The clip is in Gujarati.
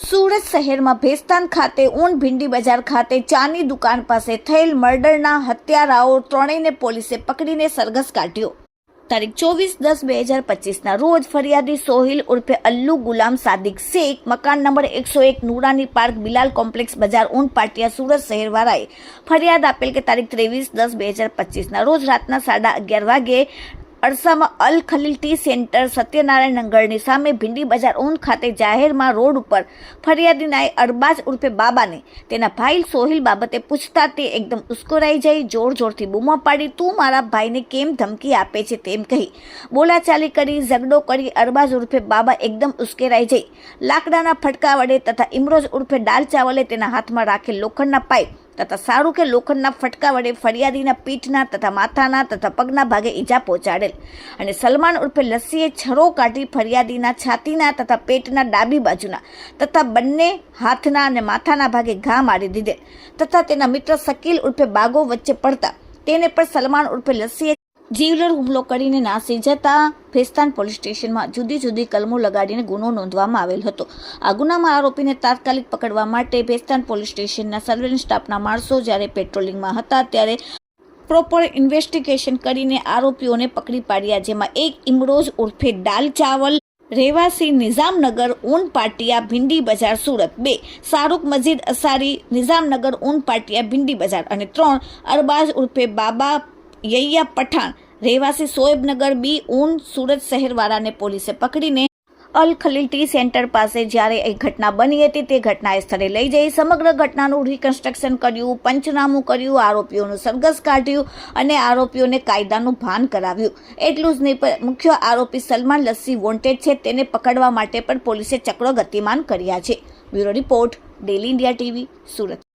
સુરત શહેરમાં ભેસ્તાન ખાતે ઊન ભીંડી બજાર ખાતે ચાની દુકાન પાસે થયેલ મર્ડરના હત્યારાઓ ત્રણેયને પોલીસે પકડીને સરઘસ કાઢ્યો. તારીખ ચોવીસ દસ બે હજાર પચીસના રોજ ફરિયાદી સોહિલ ઉર્ફે અલ્લુ ગુલામ સાદિક શેખ મકાન નંબર એકસો એક નુરાની પાર્ક બિલાલ કોમ્પ્લેક્સ બજાર ઊન પાટિયા સુરત શહેરવાળાએ ફરિયાદ આપેલ કે તારીખ ત્રેવીસ દસ બે હજાર પચીસના રોજ રાતના સાડા અગિયાર વાગે અરસામાં અલ ખલીલ ટી સેન્ટર સત્યનારાયણ નંગળની સામે ભીંડી બજાર ઊન ખાતે જાહેરમાં રોડ ઉપર ફરિયાદીનાએ અરબાજ ઉર્ફે બાબાને તેના ભાઈ સોહિલ બાબતે પૂછતા તે એકદમ ઉશ્કોરાઈ જઈ જોર જોરથી બૂમો પાડી, તું મારા ભાઈને કેમ ધમકી આપે છે? તેમ કહી બોલાચાલી કરી ઝગડો કરી અરબાજ ઉર્ફે બાબા એકદમ ઉશ્કેરાઈ જઈ. લાકડાના ફટકા વડે તથા ઇમરોજ ઉર્ફે દાલ ચાવલે તેના હાથમાં રાખેલ લોખંડના પાઇપ તથા સારું કે લોખંડના ફટકા વડે ફરિયાદીના પીઠના તથા માથાના તથા પગના ભાગે ઈજા પહોંચાડેલ. અને સલમાન ઉર્ફે લસ્સીએ છરો કાઢી ફરિયાદીના છાતીના તથા પેટના ડાબી બાજુના તથા બંને હાથના અને માથાના ભાગે ઘા મારી દીધેલ. તથા તેના મિત્ર શકીલ ઉર્ફે બાગો વચ્ચે પડતા. તેને પણ સલમાન ઉર્ફે લસ્સીએ જીવલેણ હુમલો કરીને નાસી જતા ભેસ્તાન પોલીસ સ્ટેશનમાં જુદી જુદી કલમો લગાડીને ગુનો નોંધવામાં આવેલ હતો. આ ગુનામાં આરોપીને તાત્કાલિક પકડવા માટે ભેસ્તાન પોલીસ સ્ટેશનના સર્વેલન્સ સ્ટાફના માણસો જ્યારે પેટ્રોલિંગમાં હતા ત્યારે પ્રોપર ઇન્વેસ્ટિગેશન કરીને આરોપીઓને પકડી પાડ્યા, જેમાં એક ઇમરોજ ઉર્ફે દાલ ચાવલ, રહેવાસી નિઝામનગર ઊન પાટિયા, ભીંડી બજાર, સુરત. બે, શાહરૂખ મજીદ અસારી, નિઝામનગર ઊન પાટિયા, ભીંડી બજાર અને ત્રણ, અરબાઝ ઉર્ફે બાબા યૈયા પઠાણ, રહેવાસી સોએબનગર બી, ઊન સુરત શહેરવાળાને પોલીસે પકડીને અલ ખલીલ ટી સેન્ટર પાસે જ્યારે એ ઘટના બની હતી, તે ઘટના સ્થળે લઈ જઈ સમગ્ર ઘટનાનું રિકન્સ્ટ્રક્શન કર્યું, પંચનામું કર્યું, આરોપીઓનું સરઘસ કાઢ્યું અને આરોપીઓને કાયદાનું ભાન કરાવ્યું. એટલું જ નહીં, પણ મુખ્ય આરોપી સલમાન લસ્સી વોન્ટેડ છે, તેને પકડવા માટે પણ પોલીસે ચક્રો ગતિમાન કર્યા છે. Bureau report, daily India TV, Surat.